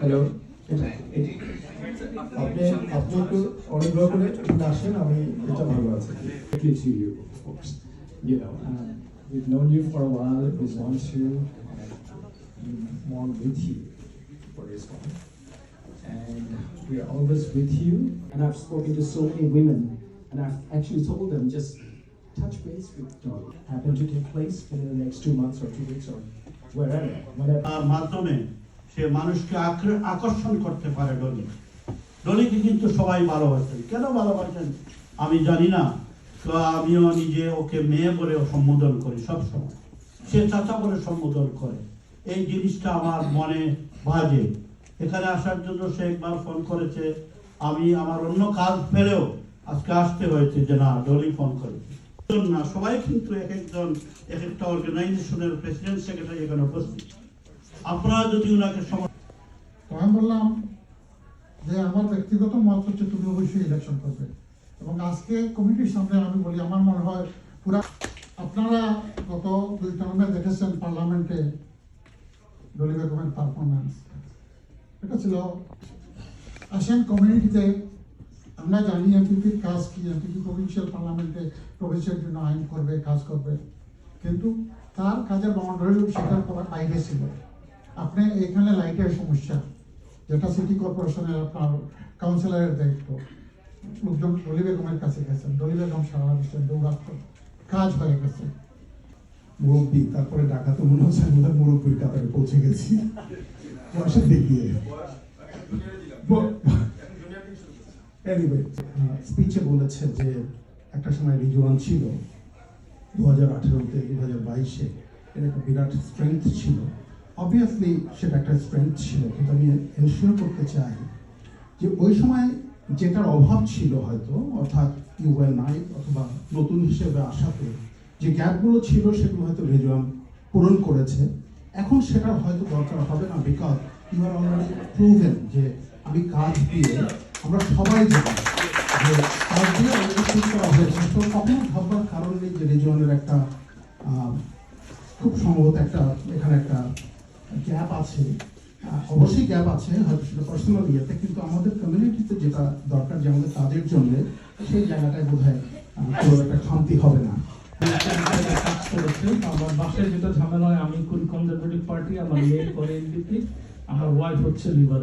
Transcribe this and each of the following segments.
Hello আপনি আপনি একটু অনুগ্রহ করে এখানে আসেন আমি এটা ভালো আছি directly to you, of course. You know, um, we've known you for a while. We want to uh, more with you for this one, and we are always with you. And I've spoken to so many women, and I've actually told them just touch base with Dolly. Happen to take place within the next two months or two weeks or wherever, whenever. তার মাধ্যমে সে মানুষকে আক্র- আকর্ষণ করতে পারে ডলি। ডলিকে কিন্তু সবাই ভালোবাসেন। কেন ভালোবাসেন? আমি জানি না। তো আমিও নিজে ওকে মেয়ে বলে সম্বোধন করি সবসময় সে চাচা বলে সম্বোধন করে। এই জিনিসটা আমার মনে বাজে। এখানে আসার জন্য সে একবার ফোন করেছে। আমি আমার অন্য কাজ ফেলেও আজকে আসতে হয়েছে যে না, ডলি ফোন করেছে। না, সবাই কিন্তু এক একজন, এক একটা অর্গানাইজেশনের প্রেসিডেন্ট সেক্রেটারি এখানে উপস্থিত। আপনারা যদি ওনাকে আমি বললাম যে আমার ব্যক্তিগত মত হচ্ছে তুমি অবশ্যই ইলেকশন করবে। এবং আজকে কমিটির সামনে আমি বলি, আমার মনে হয় পুরা আপনারা গত দুই টার্মে দেখেছেন পার্লামেন্টে ডলি বেগমের পারফরমেন্স এটা ছিল আসেন কমিউনিটিতে আমরা জানি এমপিপির কাজ কি এমপিপি প্রভিন্সিয়াল পার্লামেন্টে প্রবেশের জন্য আইন করবে, কাজ করবে। কিন্তু তার কাজের বাউন্ডারি সেটার পর বাইরে ছিল আপনি এখানে লাইটের সমস্যা যেটা সিটি কর্পোরেশনের আপনার কাউন্সিলরের দায়িত্ব। লোকজন ডলি বেগমের কাছে গেছেন ডলি বেগম সারা দিচ্ছেন দৌড়াত্ম কাজ হয়ে গেছে। মুরব্বী তারপরে ডাকা তো মনে হচ্ছে আমি বোধহয় মুরব্বীর কাতারে পৌঁছে গেছি। বয়সের দিক দিয়ে এনিওয়ে স্পিচে বলেছে যে একটা সময় রিজওয়ান ছিল দু হাজার আঠেরোতে দু হাজার বাইশে এর একটা বিরাট স্ট্রেংথ ছিল। অবভিয়াসলি সেটা একটা স্ট্রেংথ ছিল, কিন্তু আমি এনশিওর করতে চাই যে ওই সময় যেটার অভাব ছিল হয়তো, অর্থাৎ ইউএল নাইট অথবা নতুন হিসেবে আসাতে, যে গ্যাপগুলো ছিল সেগুলো হয়তো রেজওয়ান পূরণ করেছে। এখন সেটার হয়তো দরকার হবে না because you are already proven যে আমি কাজ দিয়ে আমরা সবাই জানি যে কাজ দিয়ে অলরেডি শুরু করা হয়েছে। তো কখনো ভাববার কারণ নেই যে রেজওয়ানের একটা খুব সম্ভবত একটা, এখানে একটা গ্যাপ আছে। অবশ্যই গ্যাপ আছে হয়তো সেটা পার্সোনাল ইয়েতে কিন্তু আমাদের কমিউনিটিতে যেটা দরকার যে আমাদের কাজের জন্য সেই জায়গাটায় বোধ হয় কোনো একটা খামতি হবে না। কাজ করেছে। আমার বাসায় যেটা ঝামেলা হয় আমি করি কনজারভেটিভ পার্টি আমার মেয়ে করে এনডিপি আমার ওয়াইফ হচ্ছে লিভার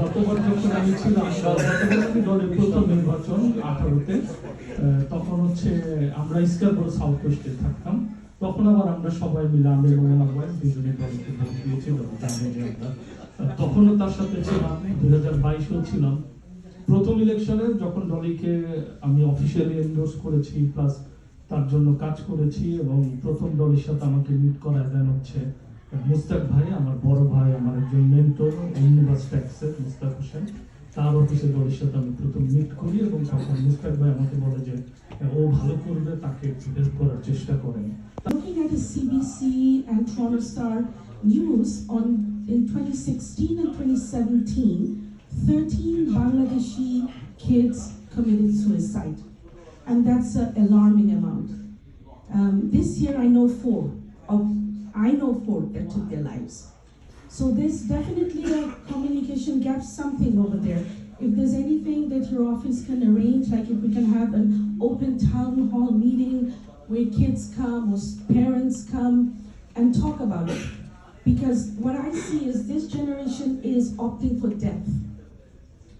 গতবার যখন আমি ছিলাম দলের প্রথম নির্বাচন আঠারোতে তখন হচ্ছে আমরা ইস্কারপুর সাউথ ওয়েস্টে থাকতাম। তখন আবার আমরা সবাই মিলে আমি এবং আমার ওয়াইফ দুজনে দলকে ভোট দিয়েছিলাম। তখনও তার সাথে ছিলাম, দুই হাজার বাইশেও ছিলাম প্রথম ইলেকশনে যখন ডলিকে আমি অফিসিয়ালি এন্ডোর্স করেছি প্লাস তার জন্য কাজ করেছি, এবং প্রথম দলের সাথে আমাকে মিট করায় দেন হচ্ছে মুস্তাক ভাই, আমার বড় ভাই, আমার একজন মেন্টর ইউনিভার্স ট্যাক্সের মুস্তাক হোসেন তার অফিসে দলের সাথে আমি প্রথম মিট করি এবং তখন মুস্তাক ভাই আমাকে বলে যে ও ভালো করবে তাকে একটু হেল্প করার চেষ্টা করেন Looking at the CBC and Toronto Star news on in 2016 and 2017, 13 Bangladeshi kids committed suicide, and that's an alarming amount. Um, this year, I know four of I know four that took their lives. So there's definitely a communication gap, something over there. If there's anything that your office can arrange, like if we can have an open town hall meeting where kids come or s- parents come and talk about it. Because what I see is this generation is opting for death.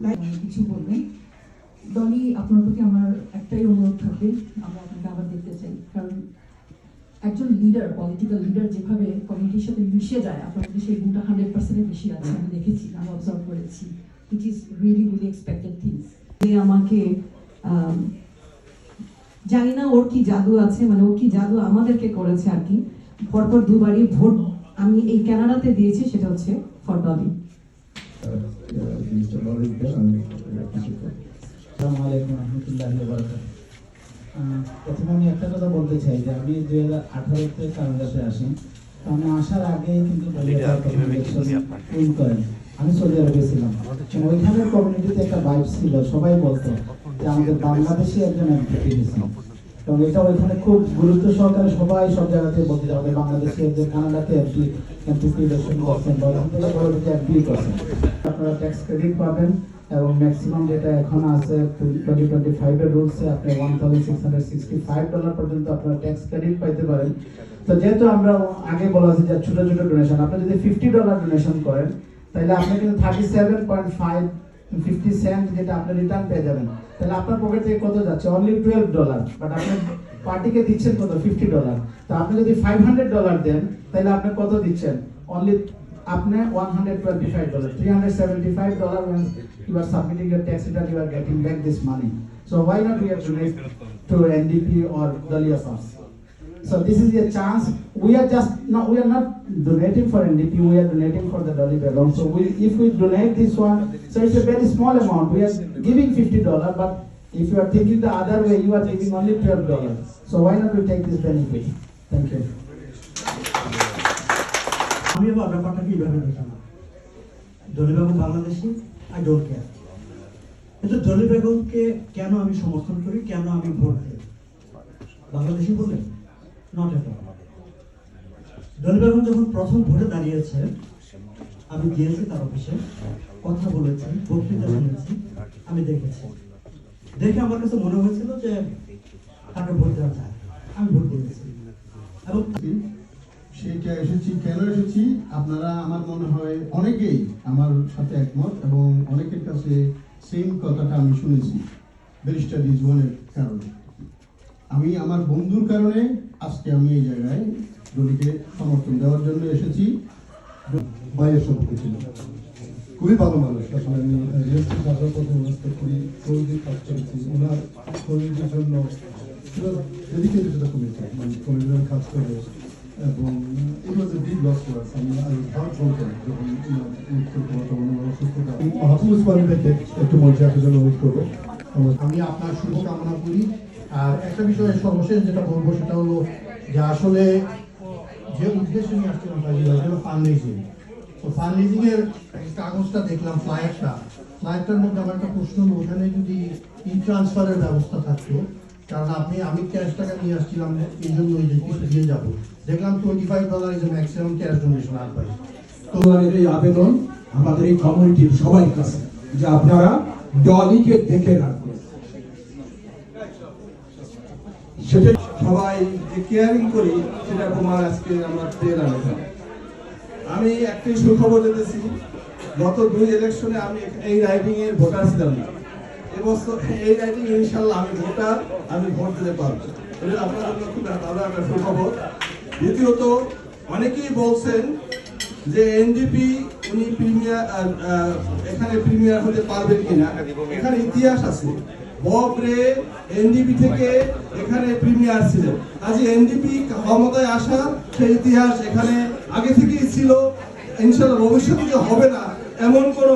Like কিছু বলবেন দলই আপনার প্রতি আমার একটাই অনুরোধ থাকবে আমরা আপনাকে আবার দেখতে চাই কারণ একজন লিডার পলিটিক্যাল লিডার যেভাবে কমিউনিটির সাথে মিশে যায় আপনার সেই গুণটা হান্ড্রেড পার্সেন্টের বেশি আছে আমি দেখেছি আমি অবজার্ভ করেছি it is really really expected things যে আমাকে আম, জানি না ওর কি জাদু আছে মানে ওর কি জাদু আমাদেরকে করেছে আর কি পরপর দুবারই ভোট আমি এই কানাডাতে দিয়েছি সেটা হচ্ছে ফর ডলি আসসালামু আলাইকুম রহমতুল্লাহি ওয়া বারাকাতুহু। প্রথমে আমি একটা কথা বলতে চাই যে আমি দুই হাজার আঠারোতে কানাডাতে আসি। আমি আসার আগে কিন্তু করেন। আমি সৌদি আরবে ছিলাম। ওইখানের কমিউনিটিতে একটা ভাইব ছিল সবাই বলতো যে আমাদের বাংলাদেশি একজন এবং এটা ওইখানে খুব গুরুত্ব সহকারে সবাই সব জায়গাতে বলতে যাবে বাংলাদেশের যে কানাডাতে এমপি এমপি করছেন বা এমপি করছেন। আপনারা ট্যাক্স ক্রেডিট পাবেন। এবং ম্যাক্সিমাম যেটা এখন আছে টোয়েন্টি টোয়েন্টি ফাইভের রুলসে আপনি one thousand six hundred sixty five dollar পর্যন্ত আপনার ট্যাক্স ক্রেডিট পাইতে পারেন। তো যেহেতু আমরা আগে বলা হয়েছে যে ছোট ছোট ডোনেশন আপনি যদি ফিফটি ডলার ডোনেশন করেন, তাহলে আপনি কিন্তু thirty seven point five fifty cent যেটা আপনি রিটার্ন পেয়ে যাবেন। তাহলে আপনার পকেট থেকে কত যাচ্ছে? অনলি টুয়েলভ ডলার বাট আপনি পার্টিকে দিচ্ছেন কত? ফিফটি ডলার তো আপনি যদি ফাইভ হান্ড্রেড ডলার দেন, তাহলে আপনি কত দিচ্ছেন? অনলি আপনি one hundred twenty five dollar three hundred seventy five dollar when you are submitting your tax return you are getting back this money so why not we are donate to NDP or Dalia Fast So this is a chance. We are just no, we are not donating for NDP. We are donating for the Dolly Belong. So we, if we donate this one, so it's a very small amount. We are giving fifty dollar, but if you are thinking the other way, you are giving only twelve dollars. So why not we take this benefit? Thank you. আমি ব্যাপারটাকে এইভাবে বাংলাদেশি কিন্তু কেন আমি সমর্থন করি, কেন আমি ভোট দিই? বাংলাদেশি বলে নট এট যখন প্রথম ভোটে দাঁড়িয়েছে, আমি গিয়েছি তার অফিসে, কথা বলেছি, বক্তৃতা শুনেছি, আমি দেখেছি। দেখে আমার কাছে মনে হয়েছিল যে তাকে ভোট দেওয়া যায়। আমি ভোট দিয়েছি। এবং সেইটা এসেছি। কেন এসেছি? আপনারা আমার মনে হয় অনেকেই আমার সাথে একমত এবং অনেকের কাছে সেম কথাটা আমি শুনেছি ব্যারিস্টার রিজওয়ানের কারণে। আমি আমার বন্ধুর কারণে আজকে আমি এই জায়গায় দলিকে সমর্থন দেওয়ার জন্য এসেছি। ভাইয়ের সম্পর্কে ছিল। খুবই ভালো মানুষ। আসলে আমি রেজিস্ট্রি কাজের প্রতি অনুষ্ঠ করি, তৈরি কাজ করেছি। ওনার কমিউনিটির জন্য ডেডিকেটেড একটা কমিটি মানে কমিউনিটির কাজ করে। এবং it was a big loss for us. আমি যখন মৃত্যুর কথা মনে হয় অসুস্থতা মাহফুজ উসমানী একটু মঞ্চে জন্য অনুরোধ করব। আমি আপনার শুভকামনা করি। আর একটা বিষয়ে সর্বশেষ যেটা বলব সেটা হলো যে আসলে যে উদ্দেশ্য নিয়ে আসছিলাম ফান্ড রেজিং তো ফান্ড রেজিং এর কাগজটা দেখলাম ফ্লায়ারটা ফ্লায়ারটার মধ্যে আমার একটা প্রশ্ন হলো ওখানে যদি ই ট্রান্সফারের ব্যবস্থা থাকতো কারণ আপনি আমি ক্যাশ টাকা নিয়ে আসছিলাম এই জন্য ওই দিয়ে যাব। দেখলাম twenty five dollar is maximum cash donation আর পাই। এই আবেদন, আমাদের এই কমিউনিটির সবার কাছে, যে আপনারা ডলিকে দেখে রাখবেন। সেটা সবাই যে কেয়ারিং করি, সেটা তোমার আজকে আমরা এখানে। আমি একটি সুখবর দিতেছি, গত দুই ইলেকশনে আমি এই রাইডিং এর ভোটার ছিলাম না। এবছর এই ইনশাল্লাহ আমি আমি ভোট দিতে পারব। এটা আপনার একটা দ্বিতীয়ত, অনেকেই বলছেন যে উনি প্রিমিয়ার এখানে প্রিমিয়ার পারবেন এখানে ইতিহাস আছে। এনডিপি থেকে এখানে প্রিমিয়ার ছিলেন। কাজে এনডিপি ক্ষমতায় আসা সেই ইতিহাস এখানে আগে থেকেই ছিল। ইনশাল্লাহ ভবিষ্যতে হবে না, এমন কোনো